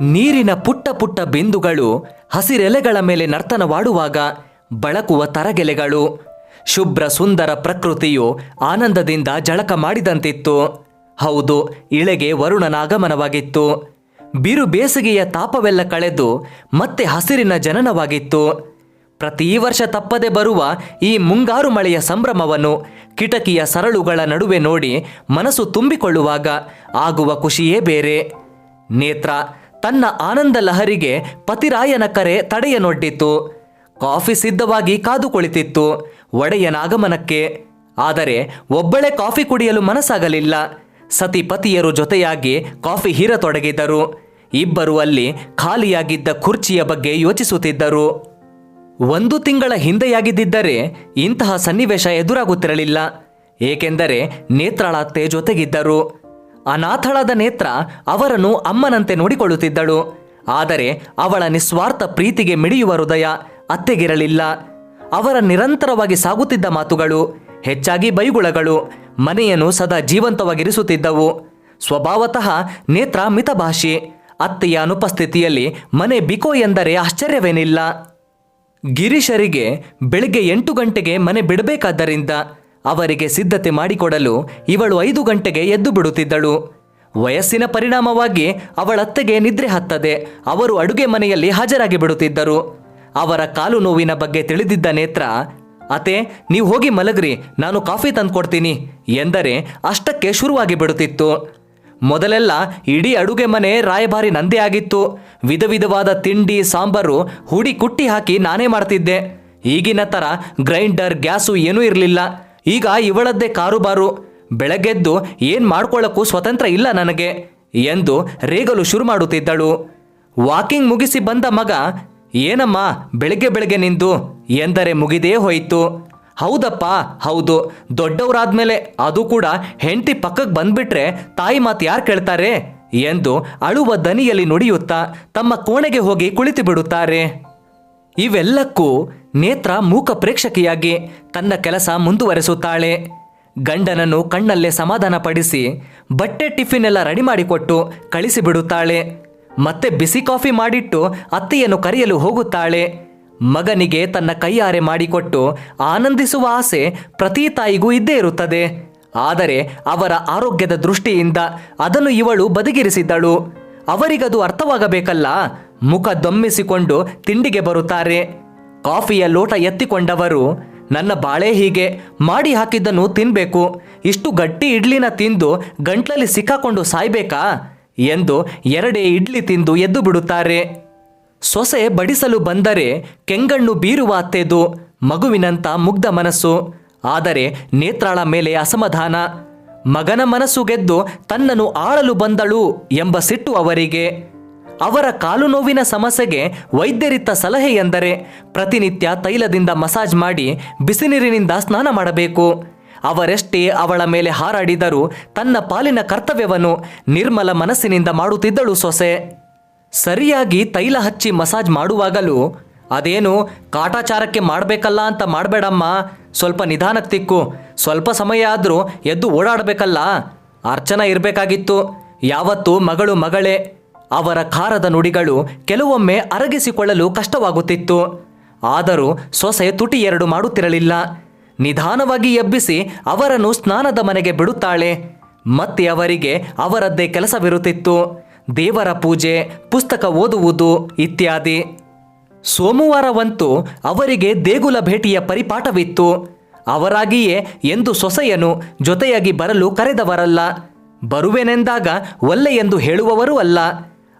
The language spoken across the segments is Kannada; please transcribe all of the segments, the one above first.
ನೀರಿನ ಪುಟ್ಟ ಪುಟ್ಟ ಬಿಂದುಗಳು ಹಸಿರೆಲೆಗಳ ಮೇಲೆ ನರ್ತನವಾಡುವಾಗ ಬಳಕುವ ತರಗೆಲೆಗಳು. ಶುಭ್ರ ಸುಂದರ ಪ್ರಕೃತಿಯು ಆನಂದದಿಂದ ಜಳಕ ಮಾಡಿದಂತಿತ್ತು. ಹೌದು, ಇಳೆಗೆ ವರುಣನ ಆಗಮನವಾಗಿತ್ತು. ಬಿರು ಬೇಸಿಗೆಯ ತಾಪವೆಲ್ಲ ಕಳೆದು ಮತ್ತೆ ಹಸಿರಿನ ಜನನವಾಗಿತ್ತು. ಪ್ರತಿ ವರ್ಷ ತಪ್ಪದೆ ಬರುವ ಈ ಮುಂಗಾರು ಮಳೆಯ ಸಂಭ್ರಮವನ್ನು ಕಿಟಕಿಯ ಸರಳುಗಳ ನಡುವೆ ನೋಡಿ ಮನಸ್ಸು ತುಂಬಿಕೊಳ್ಳುವಾಗ ಆಗುವ ಖುಷಿಯೇ ಬೇರೆ. ನೇತ್ರ ತನ್ನ ಆನಂದ ಲಹರಿಗೆ ಪತಿರಾಯನ ಕರೆ ತಡೆಯನೊಡ್ಡಿತು. ಕಾಫಿ ಸಿದ್ಧವಾಗಿ ಕಾದು ಕುಳಿತಿತ್ತು ಒಡೆಯನ ಆಗಮನಕ್ಕೆ ಆದರೆ ಒಬ್ಬಳೇ ಕಾಫಿ ಕುಡಿಯಲು ಮನಸ್ಸಾಗಲಿಲ್ಲ. ಸತಿ ಪತಿಯರು ಜೊತೆಯಾಗಿ ಕಾಫಿ ಹೀರತೊಡಗಿದರು. ಇಬ್ಬರು ಅಲ್ಲಿ ಖಾಲಿಯಾಗಿದ್ದ ಕುರ್ಚಿಯ ಬಗ್ಗೆ ಯೋಚಿಸುತ್ತಿದ್ದರು. ಒಂದು ತಿಂಗಳ ಹಿಂದೆಯಾಗಿದ್ದರೆ ಇಂತಹ ಸನ್ನಿವೇಶ ಎದುರಾಗುತ್ತಿರಲಿಲ್ಲ. ಏಕೆಂದರೆ ನೇತ್ರಾಳತ್ತೆ ಜೊತೆಗಿದ್ದರು. ಅನಾಥಳಾದ ನೇತ್ರ ಅವರನ್ನು ಅಮ್ಮನಂತೆ ನೋಡಿಕೊಳ್ಳುತ್ತಿದ್ದಳು. ಆದರೆ ಅವಳ ನಿಸ್ವಾರ್ಥ ಪ್ರೀತಿಗೆ ಮಿಡಿಯುವ ಹೃದಯ ಅತ್ತೆಗಿರಲಿಲ್ಲ. ಅವರ ನಿರಂತರವಾಗಿ ಸಾಗುತ್ತಿದ್ದ ಮಾತುಗಳು, ಹೆಚ್ಚಾಗಿ ಬೈಗುಳಗಳು, ಮನೆಯನ್ನು ಸದಾ ಜೀವಂತವಾಗಿರಿಸುತ್ತಿದ್ದವು. ಸ್ವಭಾವತಃ ನೇತ್ರ ಮಿತಭಾಷಿ, ಅತ್ತೆಯ ಅನುಪಸ್ಥಿತಿಯಲ್ಲಿ ಮನೆ ಬಿಕೋ ಎಂದರೆ ಆಶ್ಚರ್ಯವೇನಿಲ್ಲ. ಗಿರೀಶರಿಗೆ ಬೆಳಿಗ್ಗೆ ಎಂಟು ಗಂಟೆಗೆ ಮನೆ ಬಿಡಬೇಕಾದ್ದರಿಂದ ಅವರಿಗೆ ಸಿದ್ಧತೆ ಮಾಡಿಕೊಡಲು ಇವಳು ಐದು ಗಂಟೆಗೆ ಎದ್ದು ಬಿಡುತ್ತಿದ್ದಳು. ವಯಸ್ಸಿನ ಪರಿಣಾಮವಾಗಿ ಅವಳತ್ತೆಗೆ ನಿದ್ರೆ ಹತ್ತದೆ. ಅವರು ಅಡುಗೆ ಮನೆಯಲ್ಲಿ ಹಾಜರಾಗಿ ಬಿಡುತ್ತಿದ್ದರು. ಅವರ ಕಾಲು ನೋವಿನ ಬಗ್ಗೆ ತಿಳಿದಿದ್ದ ನೇತ್ರ ಅತೆ ನೀವು ಹೋಗಿ ಮಲಗ್ರಿ, ನಾನು ಕಾಫಿ ತಂದ್ಕೊಡ್ತೀನಿ, ಎಂದರೆ ಅಷ್ಟಕ್ಕೆ ಶುರುವಾಗಿ ಬಿಡುತ್ತಿತ್ತು. ಮೊದಲೆಲ್ಲ ಇಡೀ ಅಡುಗೆ ಮನೆ ರಾಯಭಾರಿ ನಂದೇ ಆಗಿತ್ತು. ವಿಧ ವಿಧವಾದ ತಿಂಡಿ, ಸಾಂಬಾರು ಹುಡಿ ಕುಟ್ಟಿ ಹಾಕಿ ನಾನೇ ಮಾಡ್ತಿದ್ದೆ. ಈಗಿನ ಥರ ಗ್ರೈಂಡರ್, ಗ್ಯಾಸು ಏನೂ ಇರಲಿಲ್ಲ. ಈಗ ಇವಳದ್ದೇ ಕಾರುಬಾರು. ಬೆಳಗ್ಗೆದ್ದು ಏನು ಮಾಡ್ಕೊಳ್ಳೋಕ್ಕೂ ಸ್ವತಂತ್ರ ಇಲ್ಲ ನನಗೆ ಎಂದು ರೇಗಲು ಶುರು ಮಾಡುತ್ತಿದ್ದಳು. ವಾಕಿಂಗ್ ಮುಗಿಸಿ ಬಂದ ಮಗ, ಏನಮ್ಮ, ಬೆಳಗ್ಗೆ ಬೆಳಗ್ಗೆ ನಿಂದು? ಎಂದರೆ ಮುಗಿದೇ ಹೋಯಿತು. ಹೌದಪ್ಪ, ಹೌದು. ದೊಡ್ಡವರಾದ್ಮೇಲೆ ಅದು ಕೂಡ ಹೆಂಡತಿ ಪಕ್ಕಕ್ಕೆ ಬಂದ್ಬಿಟ್ರೆ ತಾಯಿ ಮಾತು ಯಾರು ಕೇಳ್ತಾರೆ? ಎಂದು ಅಳುವ ದನಿಯಲ್ಲಿ ನುಡಿಯುತ್ತಾ ತಮ್ಮ ಕೋಣೆಗೆ ಹೋಗಿ ಕುಳಿತು ಬಿಡುತ್ತಾರೆ ಇವೆಲ್ಲಕ್ಕೂ ನೇತ್ರ ಮೂಕ ಪ್ರೇಕ್ಷಕಿಯಾಗಿ ತನ್ನ ಕೆಲಸ ಮುಂದುವರೆಸುತ್ತಾಳೆ. ಗಂಡನನ್ನು ಕಣ್ಣಲ್ಲೇ ಸಮಾಧಾನಪಡಿಸಿ ಬಟ್ಟೆ ಟಿಫಿನ್ ಎಲ್ಲ ರೆಡಿ ಮಾಡಿಕೊಟ್ಟು ಕಳಿಸಿಬಿಡುತ್ತಾಳೆ. ಮತ್ತೆ ಬಿಸಿ ಕಾಫಿ ಮಾಡಿಟ್ಟು ಅತ್ತೆಯನ್ನು ಕರೆಯಲು ಹೋಗುತ್ತಾಳೆ. ಮಗನಿಗೆ ತನ್ನ ಕೈಯಾರೆ ಮಾಡಿಕೊಟ್ಟು ಆನಂದಿಸುವ ಆಸೆ ಪ್ರತಿ ತಾಯಿಗೂ ಇದ್ದೇ ಇರುತ್ತದೆ. ಆದರೆ ಅವರ ಆರೋಗ್ಯದ ದೃಷ್ಟಿಯಿಂದ ಅದನ್ನು ಇವಳು ಬದಿಗಿರಿಸಿದ್ದಳು. ಅವರಿಗದು ಅರ್ಥವಾಗಬೇಕಲ್ಲ? ಮುಖ ದೊಮ್ಮಿಸಿಕೊಂಡು ತಿಂಡಿಗೆ ಬರುತ್ತಾರೆ. ಕಾಫಿಯ ಲೋಟ ಎತ್ತಿಕೊಂಡವರು, ನನ್ನ ಬಾಳೆ ಹೀಗೆ ಮಾಡಿ ಹಾಕಿದ್ದನ್ನು ತಿನ್ನಬೇಕು ಇಷ್ಟು ಗಟ್ಟಿ ಇಡ್ಲಿನ ತಿಂದು ಗಂಟ್ಲಲ್ಲಿ ಸಿಕ್ಕಾಕೊಂಡು ಸಾಯ್ಬೇಕಾ? ಎಂದು ಎರಡೇ ಇಡ್ಲಿ ತಿಂದು ಎದ್ದು ಬಿಡುತ್ತಾರೆ. ಸೊಸೆ ಬಡಿಸಲು ಬಂದರೆ ಕೆಂಗಣ್ಣು ಬೀರುವ ಅತ್ತೆದು, ಮಗುವಿನಂತ ಮುಗ್ಧ ಮನಸ್ಸು. ಆದರೆ ನೇತ್ರಾಳ ಮೇಲೆ ಅಸಮಾಧಾನ. ಮಗನ ಮನಸ್ಸು ಗೆದ್ದು ತನ್ನನ್ನು ಆಳಲು ಬಂದಳು ಎಂಬ ಸಿಟ್ಟು ಅವರಿಗೆ. ಅವರ ಕಾಲು ನೋವಿನ ಸಮಸ್ಯೆಗೆ ವೈದ್ಯರಿತ್ತ ಸಲಹೆ ಎಂದರೆ ಪ್ರತಿನಿತ್ಯ ತೈಲದಿಂದ ಮಸಾಜ್ ಮಾಡಿ ಬಿಸಿ ನೀರಿನಿಂದ ಸ್ನಾನ ಮಾಡಬೇಕು. ಅವರೆಷ್ಟೇ ಅವಳ ಮೇಲೆ ಹಾರಾಡಿದರೂ ತನ್ನ ಪಾಲಿನ ಕರ್ತವ್ಯವನ್ನು ನಿರ್ಮಲ ಮನಸ್ಸಿನಿಂದ ಮಾಡುತ್ತಿದ್ದಳು ಸೊಸೆ. ಸರಿಯಾಗಿ ತೈಲ ಹಚ್ಚಿ ಮಸಾಜ್ ಮಾಡುವಾಗಲೂ, ಅದೇನು, ಕಾಟಾಚಾರಕ್ಕೆ ಮಾಡಬೇಕಲ್ಲ ಅಂತ ಮಾಡಬೇಡಮ್ಮ. ಸ್ವಲ್ಪ ನಿಧಾನಕ್ಕೆ ತಿಕ್ಕು. ಸ್ವಲ್ಪ ಸಮಯ ಆದರೂ ಎದ್ದು ಓಡಾಡಬೇಕಲ್ಲ. ಅರ್ಚನ ಇರಬೇಕಾಗಿತ್ತು. ಯಾವತ್ತೂ ಮಗಳು ಮಗಳೇ. ಅವರ ಖಾರದ ನುಡಿಗಳು ಕೆಲವೊಮ್ಮೆ ಅರಗಿಸಿಕೊಳ್ಳಲು ಕಷ್ಟವಾಗುತ್ತಿತ್ತು. ಆದರೂ ಸೊಸೆ ತುಟಿ ಎರಡು ಮಾಡುತ್ತಿರಲಿಲ್ಲ. ನಿಧಾನವಾಗಿ ಎಬ್ಬಿಸಿ ಅವರನ್ನು ಸ್ನಾನದ ಮನೆಗೆ ಬಿಡುತ್ತಾಳೆ. ಮತ್ತೆ ಅವರಿಗೆ ಅವರದ್ದೇ ಕೆಲಸವಿರುತ್ತಿತ್ತು. ದೇವರ ಪೂಜೆ, ಪುಸ್ತಕ ಓದುವುದು ಇತ್ಯಾದಿ. ಸೋಮವಾರವಂತೂ ಅವರಿಗೆ ದೇಗುಲ ಭೇಟಿಯ ಪರಿಪಾಠವಿತ್ತು. ಅವರಾಗಿಯೇ ಎಂದು ಸೊಸೆಯನು ಜೊತೆಯಾಗಿ ಬರಲು ಕರೆದವರಲ್ಲ. ಬರುವೆನೆಂದಾಗ ಒಲ್ಲೆ ಎಂದು ಹೇಳುವವರೂ ಅಲ್ಲ.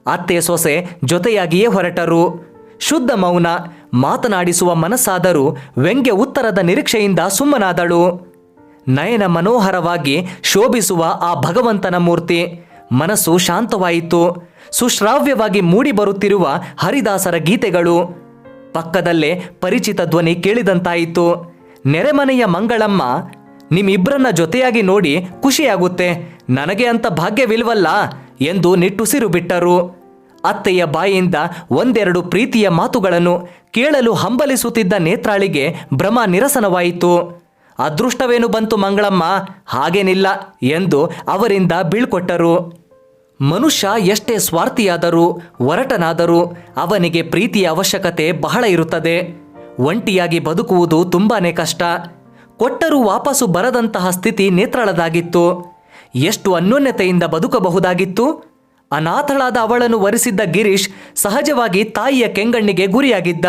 ಅತ್ತೆ ಸೊಸೆ ಜೊತೆಯಾಗಿಯೇ ಹೊರಟರು. ಶುದ್ಧ ಮೌನ ಮಾತನಾಡಿಸುವ ಮನಸ್ಸಾದರೂ ವ್ಯಂಗ್ಯ ಉತ್ತರದ ನಿರೀಕ್ಷೆಯಿಂದ ಸುಮ್ಮನಾದಳು. ನಯನ ಮನೋಹರವಾಗಿ ಶೋಭಿಸುವ ಆ ಭಗವಂತನ ಮೂರ್ತಿ. ಮನಸ್ಸು ಶಾಂತವಾಯಿತು. ಸುಶ್ರಾವ್ಯವಾಗಿ ಮೂಡಿ ಬರುತ್ತಿರುವ ಹರಿದಾಸರ ಗೀತೆಗಳು. ಪಕ್ಕದಲ್ಲೇ ಪರಿಚಿತ ಧ್ವನಿ ಕೇಳಿದಂತಾಯಿತು. ನೆರೆಮನೆಯ ಮಂಗಳಮ್ಮ, ನಿಮ್ಮಿಬ್ಬರನ್ನ ಜೊತೆಯಾಗಿ ನೋಡಿ ಖುಷಿಯಾಗುತ್ತೆ. ನನಗೆ ಅಂತ ಭಾಗ್ಯವಿಲ್ವಲ್ಲ? ಎಂದು ನಿಟ್ಟುಸಿರು ಬಿಟ್ಟರು. ಅತ್ತೆಯ ಬಾಯಿಯಿಂದ ಒಂದೆರಡು ಪ್ರೀತಿಯ ಮಾತುಗಳನ್ನು ಕೇಳಲು ಹಂಬಲಿಸುತ್ತಿದ್ದ ನೇತ್ರಾಳಿಗೆ ಭ್ರಮ ನಿರಸನವಾಯಿತು. ಅದೃಷ್ಟವೇನು ಬಂತು ಮಂಗಳಮ್ಮ? ಹಾಗೇನಿಲ್ಲ ಎಂದು ಅವರಿಂದ ಬೀಳ್ಕೊಟ್ಟರು. ಮನುಷ್ಯ ಎಷ್ಟೇ ಸ್ವಾರ್ಥಿಯಾದರೂ, ಒರಟನಾದರೂ ಅವನಿಗೆ ಪ್ರೀತಿಯ ಅವಶ್ಯಕತೆ ಬಹಳ ಇರುತ್ತದೆ. ಒಂಟಿಯಾಗಿ ಬದುಕುವುದು ತುಂಬಾನೇ ಕಷ್ಟ. ಕೊಟ್ಟರೂ ವಾಪಸು ಬರದಂತಹ ಸ್ಥಿತಿ ನೇತ್ರಳದಾಗಿತ್ತು. ಎಷ್ಟು ಅನ್ಯೋನ್ಯತೆಯಿಂದ ಬದುಕಬಹುದಾಗಿತ್ತು? ಅನಾಥಳಾದ ಅವಳನ್ನು ವರಿಸಿದ್ದ ಗಿರೀಶ್ ಸಹಜವಾಗಿ ತಾಯಿಯ ಕೆಂಗಣ್ಣಿಗೆ ಗುರಿಯಾಗಿದ್ದ.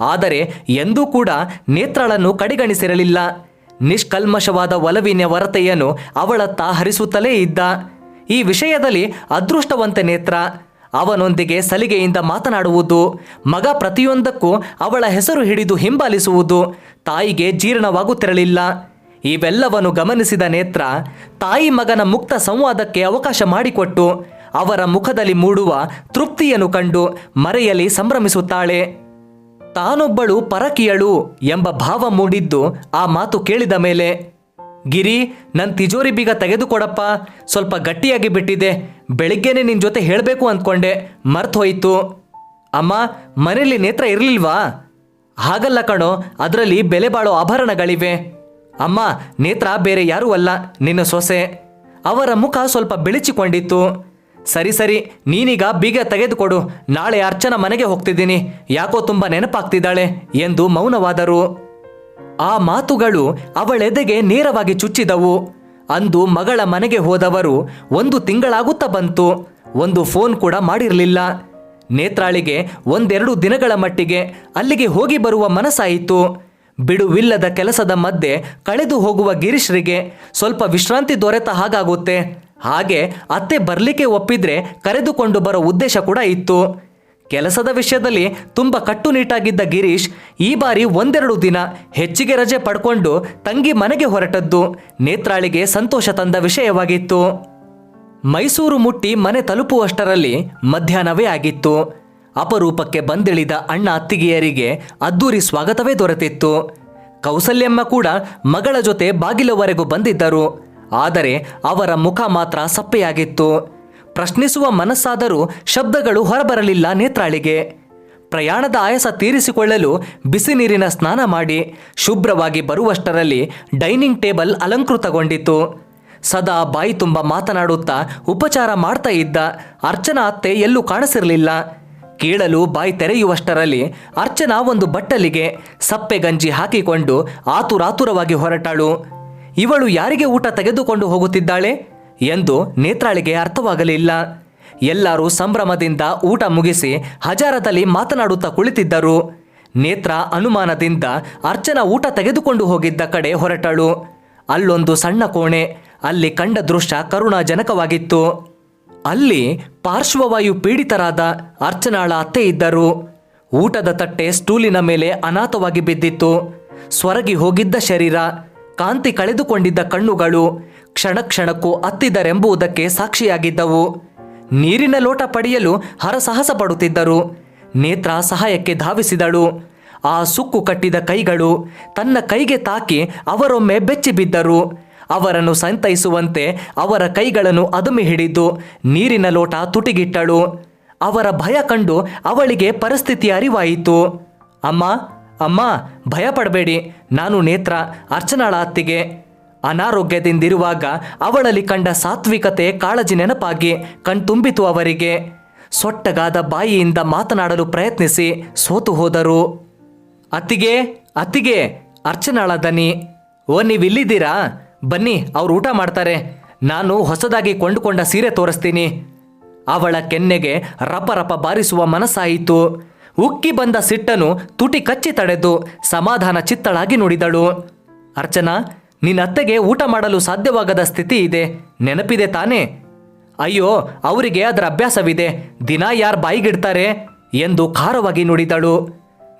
ಆದರೆ ಎಂದೂ ಕೂಡ ನೇತ್ರಳನ್ನು ಕಡೆಗಣಿಸಿರಲಿಲ್ಲ. ನಿಷ್ಕಲ್ಮಶವಾದ ಒಲವಿನ ವರತೆಯನ್ನು ಅವಳತ್ತ ಹರಿಸುತ್ತಲೇ ಇದ್ದ. ಈ ವಿಷಯದಲ್ಲಿ ಅದೃಷ್ಟವಂತೆ ನೇತ್ರ, ಅವನೊಂದಿಗೆ ಸಲಿಗೆಯಿಂದ ಮಾತನಾಡುವುದು, ಮಗ ಪ್ರತಿಯೊಂದಕ್ಕೂ ಅವಳ ಹೆಸರು ಹಿಡಿದು ಹಿಂಬಾಲಿಸುವುದು, ತಾಯಿಗೆ ಜೀರ್ಣವಾಗುತ್ತಿರಲಿಲ್ಲ. ಇವೆಲ್ಲವನ್ನು ಗಮನಿಸಿದ ನೇತ್ರ ತಾಯಿ ಮಗನ ಮುಕ್ತ ಸಂವಾದಕ್ಕೆ ಅವಕಾಶ ಮಾಡಿಕೊಟ್ಟು ಅವರ ಮುಖದಲ್ಲಿ ಮೂಡುವ ತೃಪ್ತಿಯನ್ನು ಕಂಡು ಮರೆಯಲ್ಲಿ ಸಂಭ್ರಮಿಸುತ್ತಾಳೆ. ತಾನೊಬ್ಬಳು ಪರಕೀಯಳು ಎಂಬ ಭಾವ ಮೂಡಿದ್ದು ಆ ಮಾತು ಕೇಳಿದ ಮೇಲೆ, ಗಿರಿ ನನ್ನ ತಿಜೋರಿ ಬೀಗ ತೆಗೆದುಕೊಡಪ್ಪ, ಸ್ವಲ್ಪ ಗಟ್ಟಿಯಾಗಿ ಬಿಟ್ಟಿದೆ, ಬೆಳಿಗ್ಗೆನೆ ನಿನ್ನ ಜೊತೆ ಹೇಳಬೇಕು ಅಂದ್ಕೊಂಡೆ ಮರ್ತೋಯ್ತು ಅಮ್ಮ ಮನೇಲಿ ನೇತ್ರ ಇರಲಿಲ್ವಾ? ಹಾಗಲ್ಲ ಕಣೋ, ಅದರಲ್ಲಿ ಬೆಲೆ ಬಾಳೋ ಆಭರಣಗಳಿವೆ. ಅಮ್ಮ, ನೇತ್ರ ಬೇರೆ ಯಾರೂ ಅಲ್ಲ, ನಿನ್ನ ಸೊಸೆ. ಅವರ ಮುಖ ಸ್ವಲ್ಪ ಬೆಳಚಿಕೊಂಡಿತ್ತು. ಸರಿ ಸರಿ, ನೀನೀಗ ಬೀಗ ತೆಗೆದುಕೊಡು, ನಾಳೆ ಅರ್ಚನ ಮನೆಗೆ ಹೋಗ್ತಿದ್ದೀನಿ. ಯಾಕೋ ತುಂಬ ನೆನಪಾಗ್ತಿದ್ದಾಳೆ ಎಂದು ಮೌನವಾದರು. ಆ ಮಾತುಗಳು ಅವಳೆದೆಗೆ ನೇರವಾಗಿ ಚುಚ್ಚಿದವು. ಅಂದು ಮಗಳ ಮನೆಗೆ ಹೋದವರು ಒಂದು ತಿಂಗಳಾಗುತ್ತಾ ಬಂತು. ಒಂದು ಫೋನ್ ಕೂಡ ಮಾಡಿರಲಿಲ್ಲ. ನೇತ್ರಾಳಿಗೆ ಒಂದೆರಡು ದಿನಗಳ ಮಟ್ಟಿಗೆ ಅಲ್ಲಿಗೆ ಹೋಗಿ ಬರುವ ಮನಸ್ಸಾಯಿತು. ಬಿಡುವಿಲ್ಲದ ಕೆಲಸದ ಮಧ್ಯೆ ಕಳೆದು ಹೋಗುವ ಗಿರೀಶ್ರಿಗೆ ಸ್ವಲ್ಪ ವಿಶ್ರಾಂತಿ ದೊರೆತ ಹಾಗಾಗುತ್ತೆ. ಹಾಗೆ ಅತ್ತೆ ಬರಲಿಕ್ಕೆ ಒಪ್ಪಿದ್ರೆ ಕರೆದುಕೊಂಡು ಬರೋ ಉದ್ದೇಶ ಕೂಡ ಇತ್ತು. ಕೆಲಸದ ವಿಷಯದಲ್ಲಿ ತುಂಬ ಕಟ್ಟುನಿಟ್ಟಾಗಿದ್ದ ಗಿರೀಶ್ ಈ ಬಾರಿ ಒಂದೆರಡು ದಿನ ಹೆಚ್ಚಿಗೆ ರಜೆ ಪಡ್ಕೊಂಡು ತಂಗಿ ಮನೆಗೆ ಹೊರಟದ್ದು. ನೇತ್ರಾಳಿಗೆ ಸಂತೋಷ ತಂದ ವಿಷಯವಾಗಿತ್ತು. ಮೈಸೂರು ಮುಟ್ಟಿ ಮನೆ ತಲುಪುವಷ್ಟರಲ್ಲಿ ಮಧ್ಯಾಹ್ನವೇ ಆಗಿತ್ತು. ಅಪರೂಪಕ್ಕೆ ಬಂದಿಳಿದ ಅಣ್ಣ ಅತ್ತಿಗೆಯರಿಗೆ ಅದ್ದೂರಿ ಸ್ವಾಗತವೇ ದೊರೆತಿತ್ತು. ಕೌಸಲ್ಯಮ್ಮ ಕೂಡ ಮಗಳ ಜೊತೆ ಬಾಗಿಲವರೆಗೂ ಬಂದಿದ್ದರು. ಆದರೆ ಅವರ ಮುಖ ಮಾತ್ರ ಸಪ್ಪೆಯಾಗಿತ್ತು. ಪ್ರಶ್ನಿಸುವ ಮನಸ್ಸಾದರೂ ಶಬ್ದಗಳು ಹೊರಬರಲಿಲ್ಲ ನೇತ್ರಾಳಿಗೆ. ಪ್ರಯಾಣದ ಆಯಾಸ ತೀರಿಸಿಕೊಳ್ಳಲು ಬಿಸಿ ನೀರಿನ ಸ್ನಾನ ಮಾಡಿ ಶುಭ್ರವಾಗಿ ಬರುವಷ್ಟರಲ್ಲಿ ಡೈನಿಂಗ್ ಟೇಬಲ್ ಅಲಂಕೃತಗೊಂಡಿತು. ಸದಾ ಬಾಯಿ ತುಂಬ ಮಾತನಾಡುತ್ತಾ ಉಪಚಾರ ಮಾಡ್ತಾ ಇದ್ದ ಅರ್ಚನಾ ಅತ್ತೆ ಎಲ್ಲೂ ಕಾಣಿಸಿರಲಿಲ್ಲ. ಕೀಳಲು ಬಾಯಿ ತೆರೆಯುವಷ್ಟರಲ್ಲಿ ಅರ್ಚನಾ ಒಂದು ಬಟ್ಟಲಿಗೆ ಸಪ್ಪೆ ಗಂಜಿ ಹಾಕಿಕೊಂಡು ಆತುರಾತುರವಾಗಿ ಹೊರಟಾಳು. ಇವಳು ಯಾರಿಗೆ ಊಟ ತೆಗೆದುಕೊಂಡು ಹೋಗುತ್ತಿದ್ದಾಳೆ? ಎಂದು ನೇತ್ರಾಳಿಗೆ ಅರ್ಥವಾಗಲಿಲ್ಲ. ಎಲ್ಲರೂ ಸಂಭ್ರಮದಿಂದ ಊಟ ಮುಗಿಸಿ ಹಜಾರದಲ್ಲಿ ಮಾತನಾಡುತ್ತಾ ಕುಳಿತಿದ್ದರು. ನೇತ್ರ ಅನುಮಾನದಿಂದ ಅರ್ಚನಾ ಊಟ ತೆಗೆದುಕೊಂಡು ಹೋಗಿದ್ದ ಕಡೆ ಹೊರಟಳು. ಅಲ್ಲೊಂದು ಸಣ್ಣ ಕೋಣೆ, ಅಲ್ಲಿ ಕಂಡ ದೃಶ್ಯ ಕರುಣಾಜನಕವಾಗಿತ್ತು. ಅಲ್ಲಿ ಪಾರ್ಶ್ವವಾಯು ಪೀಡಿತರಾದ ಅರ್ಚನಾಳ ಅತ್ತೆ ಇದ್ದರು. ಊಟದ ತಟ್ಟೆ ಸ್ಟೂಲಿನ ಮೇಲೆ ಅನಾಥವಾಗಿ ಬಿದ್ದಿತ್ತು. ಸ್ವರಗಿ ಹೋಗಿದ್ದ ಶರೀರ, ಕಾಂತಿ ಕಳೆದುಕೊಂಡಿದ್ದ ಕಣ್ಣುಗಳು ಕ್ಷಣ ಕ್ಷಣಕ್ಕೂ ಅತ್ತಿದರೆಂಬುದಕ್ಕೆ ಸಾಕ್ಷಿಯಾಗಿದ್ದವು. ನೀರಿನ ಲೋಟ ಪಡೆಯಲು ಹರಸಾಹಸ ಪಡುತ್ತಿದ್ದರು. ನೇತ್ರ ಸಹಾಯಕ್ಕೆ ಧಾವಿಸಿದಳು. ಆ ಸುಕ್ಕು ಕಟ್ಟಿದ ಕೈಗಳು ತನ್ನ ಕೈಗೆ ತಾಕಿ ಅವರೊಮ್ಮೆ ಬೆಚ್ಚಿ ಬಿದ್ದರು ಅವರನ್ನು ಸಂತೈಸುವಂತೆ ಅವರ ಕೈಗಳನ್ನು ಅದುಮಿ ಹಿಡಿದು ನೀರಿನ ಲೋಟ ತುಟಿಗಿಟ್ಟಳು. ಅವರ ಭಯ ಕಂಡು ಅವಳಿಗೆ ಪರಿಸ್ಥಿತಿ ಅರಿವಾಯಿತು. ಅಮ್ಮ ಅಮ್ಮ ಭಯ ಪಡಬೇಡಿ ನಾನು ನೇತ್ರ ಅರ್ಚನಾಳ ಅತ್ತಿಗೆ ಅನಾರೋಗ್ಯದಿಂದಿರುವಾಗ ಅವಳಲ್ಲಿ ಕಂಡ ಸಾತ್ವಿಕತೆ ಕಾಳಜಿ ನೆನಪಾಗಿ ಕಣ್ತುಂಬಿತು ಅವರಿಗೆ. ಸೊಟ್ಟಗಾದ ಬಾಯಿಯಿಂದ ಮಾತನಾಡಲು ಪ್ರಯತ್ನಿಸಿ ಸೋತು ಹೋದರು. ಅತ್ತಿಗೆ ಅತ್ತಿಗೆ, ಅರ್ಚನಾಳ ದನಿ, ಓ, ನೀವಿಲ್ಲಿದ್ದೀರಾ? ಬನ್ನಿ, ಅವ್ರು ಊಟ ಮಾಡ್ತಾರೆ. ನಾನು ಹೊಸದಾಗಿ ಕೊಂಡುಕೊಂಡ ಸೀರೆ ತೋರಿಸ್ತೀನಿ. ಅವಳ ಕೆನ್ನೆಗೆ ರಪ ರಪ ಬಾರಿಸುವ ಮನಸ್ಸಾಯಿತು. ಉಕ್ಕಿ ಬಂದ ಸಿಟ್ಟನು ತುಟಿ ಕಚ್ಚಿ ತಡೆದು ಸಮಾಧಾನ ಚಿತ್ತಳಾಗಿ ನುಡಿದಳು. ಅರ್ಚನಾ, ನಿನ್ನ ಅತ್ತೆಗೆ ಊಟ ಮಾಡಲು ಸಾಧ್ಯವಾಗದ ಸ್ಥಿತಿ ಇದೆ. ನೆನಪಿದೆ ತಾನೇ? ಅಯ್ಯೋ, ಅವರಿಗೆ ಅದರ ಅಭ್ಯಾಸವಿದೆ. ದಿನ ಯಾರು ಬಾಯಿಗಿಡ್ತಾರೆ? ಎಂದು ಖಾರವಾಗಿ ನುಡಿದಳು.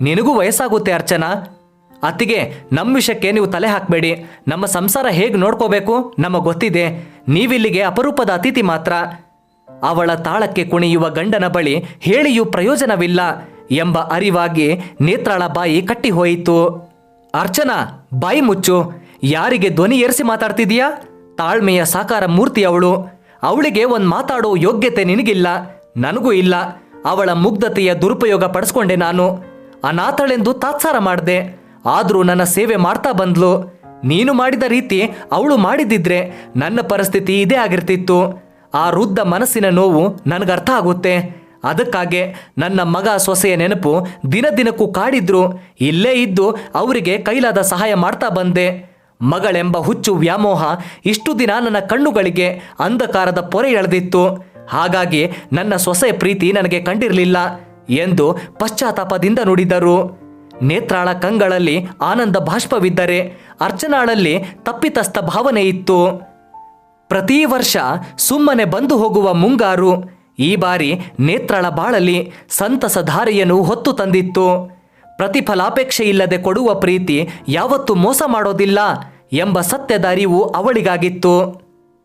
ನಿನಗೂ ವಯಸ್ಸಾಗುತ್ತೆ ಅರ್ಚನಾ. ಅತ್ತಿಗೆ, ನಮ್ಮ ವಿಷಯಕ್ಕೆ ನೀವು ತಲೆ ಹಾಕಬೇಡಿ. ನಮ್ಮ ಸಂಸಾರ ಹೇಗೆ ನೋಡ್ಕೋಬೇಕು? ನಮಗೆ ಗೊತ್ತಿದೆ. ನೀವಿಲ್ಲಿಗೆ ಅಪರೂಪದ ಅತಿಥಿ ಮಾತ್ರ. ಅವಳ ತಾಳಕ್ಕೆ ಕುಣಿಯುವ ಗಂಡನ ಬಳಿ ಹೇಳಿಯೂ ಪ್ರಯೋಜನವಿಲ್ಲ ಎಂಬ ಅರಿವಾಗಿ ನೇತ್ರಾಳ ಬಾಯಿ ಕಟ್ಟಿ ಹೋಯಿತು ಅರ್ಚನಾ, ಬಾಯಿ ಮುಚ್ಚು. ಯಾರಿಗೆ ಧ್ವನಿ ಏರಿಸಿ ಮಾತಾಡ್ತಿದೀಯಾ? ತಾಳ್ಮೆಯ ಸಾಕಾರ ಮೂರ್ತಿ ಅವಳು. ಅವಳಿಗೆ ಒಂದು ಮಾತಾಡೋ ಯೋಗ್ಯತೆ ನಿನಗಿಲ್ಲ. ನನಗೂ ಇಲ್ಲ. ಅವಳ ಮುಗ್ಧತೆಯ ದುರುಪಯೋಗ ಪಡಿಸ್ಕೊಂಡೆ ನಾನು. ಅನಾಥಳೆಂದು ತಾತ್ಸಾರ ಮಾಡಿದೆ. ಆದರೂ ನನ್ನ ಸೇವೆ ಮಾಡ್ತಾ ಬಂದ್ಲು. ನೀನು ಮಾಡಿದ ರೀತಿ ಅವಳು ಮಾಡಿದ್ದಿದ್ರೆ ನನ್ನ ಪರಿಸ್ಥಿತಿ ಇದೇ ಆಗಿರ್ತಿತ್ತು. ಆ ವೃದ್ಧ ಮನಸ್ಸಿನ ನೋವು ನನಗರ್ಥ ಆಗುತ್ತೆ. ಅದಕ್ಕಾಗೆ ನನ್ನ ಮಗ ಸೊಸೆಯ ನೆನಪು ದಿನ ದಿನಕ್ಕೂ ಕಾಡಿದ್ರು. ಇಲ್ಲೇ ಇದ್ದು ಅವರಿಗೆ ಕೈಲಾದ ಸಹಾಯ ಮಾಡ್ತಾ ಬಂದೆ. ಮಗಳೆಂಬ ಹುಚ್ಚು ವ್ಯಾಮೋಹ ಇಷ್ಟು ದಿನ ನನ್ನ ಕಣ್ಣುಗಳಿಗೆ ಅಂಧಕಾರದ ಪೊರೆ ಎಳೆದಿತ್ತು. ಹಾಗಾಗಿ ನನ್ನ ಸೊಸೆಯ ಪ್ರೀತಿ ನನಗೆ ಕಂಡಿರಲಿಲ್ಲ ಎಂದು ಪಶ್ಚಾತ್ತಾಪದಿಂದ ನುಡಿದರು. ನೇತ್ರಾಳ ಕಂಗಳಲ್ಲಿ ಆನಂದ ಬಾಷ್ಪವಿದ್ದರೆ ಅರ್ಚನಾಳಲ್ಲಿ ತಪ್ಪಿತಸ್ಥ ಭಾವನೆ ಇತ್ತು. ಪ್ರತಿ ವರ್ಷ ಸುಮ್ಮನೆ ಬಂದು ಹೋಗುವ ಮುಂಗಾರು ಈ ಬಾರಿ ನೇತ್ರಾಳ ಬಾಳಲಿ ಸಂತಸ ಧಾರೆಯನ್ನು ಹೊತ್ತು ತಂದಿತ್ತು. ಪ್ರತಿಫಲಾಪೇಕ್ಷೆ ಇಲ್ಲದೆ ಕೊಡುವ ಪ್ರೀತಿ ಯಾವತ್ತೂ ಮೋಸ ಮಾಡೋದಿಲ್ಲ ಎಂಬ ಸತ್ಯದ ಅರಿವು ಅವಳಿಗಾಗಿತ್ತು.